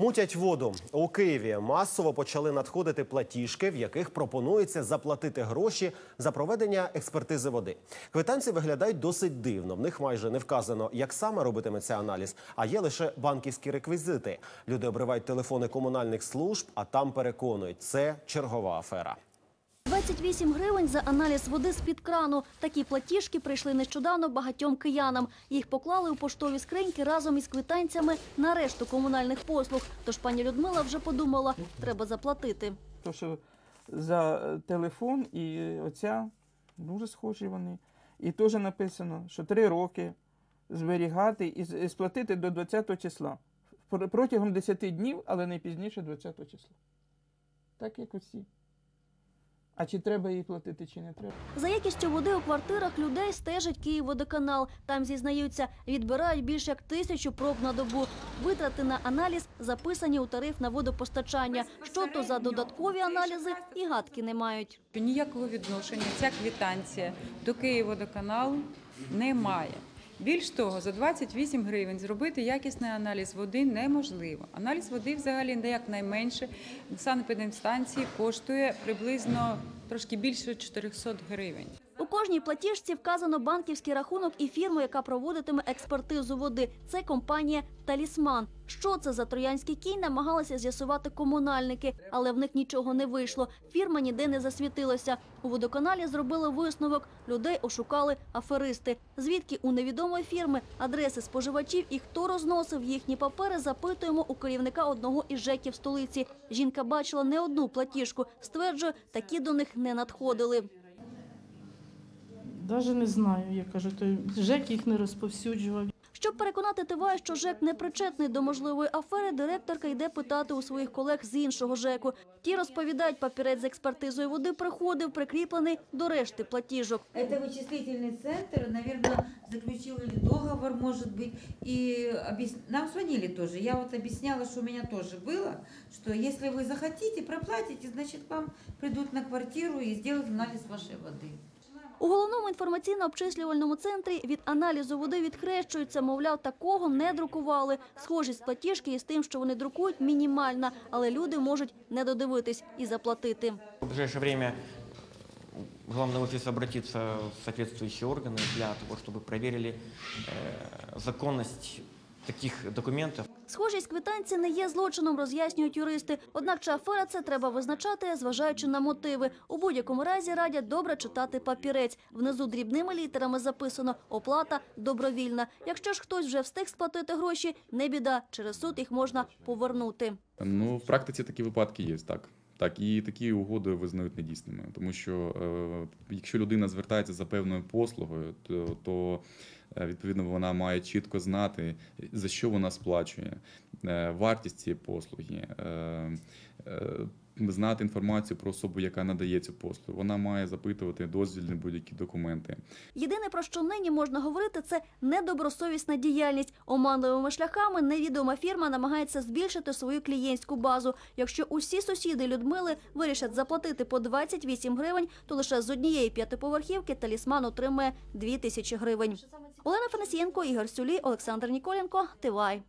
Мутять воду у Києві. Масово почали надходити платіжки, в яких пропонується заплатити гроші за проведення експертизи води. Квитанці виглядають досить дивно. В них майже не вказано, як саме робитиметься аналіз, а є лише банківські реквізити. Люди обривають телефони комунальних служб, а там переконують, це чергова афера. 28 гривень за аналіз води з-під крану. Такі платіжки прийшли нещодавно багатьом киянам. Їх поклали у поштові скриньки разом із квитанціями на решту комунальних послуг. Тож пані Людмила вже подумала, треба заплатити. То, що за е, телефон і оця дуже схожі вони. І теж написано, що три роки зберігати і сплатити до 20 числа. Протягом 10 днів, але не пізніше 20 числа. Так як усі. А чи треба їй платити, чи не треба? За якістю води у квартирах людей стежить Київводоканал. Там зізнаються, відбирають більше як тисячу проб на добу. Витрати на аналіз записані у тариф на водопостачання. Що то за додаткові аналізи і гадки не мають. ніякого відношення ця квитанція до Київводоканалу не має. Більш того, за 28 гривень зробити якісний аналіз води неможливо. Аналіз води взагалі не якнайменше санепідемстанції коштує приблизно трошки більше 400 гривень. Кожній платіжці вказано банківський рахунок і фірму, яка проводитиме експертизу води. Це компанія Талісман. Що це за троянський кінь, намагалися з'ясувати комунальники, але в них нічого не вийшло. Фірма ніде не засвітилася. У водоканалі зробили висновок. Людей ошукали аферисти. Звідки у невідомої фірми адреси споживачів і хто розносив їхні папери, запитуємо у керівника одного із ЖЕКів столиці. Жінка бачила не одну платіжку. Стверджує, такі до них не надходили. Даже не знаю, я кажу, то ЖЕК їх не розповсюджував. Щоб переконати ТВА, що ЖЕК не причетний до можливої афери, директорка йде питати у своїх колег з іншого ЖЕКу. Ті розповідають, папірець з експертизою води приходив, прикріплений до решти платіжок. Это вычислительный центр, наверное, заключил или договор, может быть. И объяс- нам звонили тоже. Я вот объясняла, что у меня тоже было, что если вы захотите, проплатите, значит, к вам придут на квартиру и сделают анализ вашей воды. У головному інформаційно-обчислювальному центрі від аналізу води відхрещуються, мовляв, такого не друкували. Схожість платіжки із тим, що вони друкують, мінімальна, але люди можуть не додивитись і заплатити. В ближайшее время главный офис обратится в соответствующие органы для того, чтобы проверили э, законность таких документов. Схожість квитанцій не є злочином, роз'яснюють юристи. Однак чи афера це треба визначати, зважаючи на мотиви. У будь-якому разі радять добре читати папірець. Внизу дрібними літерами записано «Оплата добровільна». Якщо ж хтось вже встиг сплатити гроші, не біда. Через суд їх можна повернути. Ну, в практиці такі випадки є, так. Так, і такі угоди визнають недійсними, тому що е, якщо людина звертається за певною послугою, то, то е, відповідно вона має чітко знати, за що вона сплачує, е, вартість цієї послуги, знати інформацію про особу, яка надає цю послугу. Вона має запитувати дозвільні будь-які документи. Єдине, про що нині можна говорити, це недобросовісна діяльність. Оманливими шляхами невідома фірма намагається збільшити свою клієнтську базу. Якщо усі сусіди Людмили вирішать заплатити по 28 гривень, то лише з однієї п'ятиповерхівки талісман отримує 2 тисячі гривень. Олена Фанасієнко, Ігор Сюлій, Олександр Ніколенко, Тивай.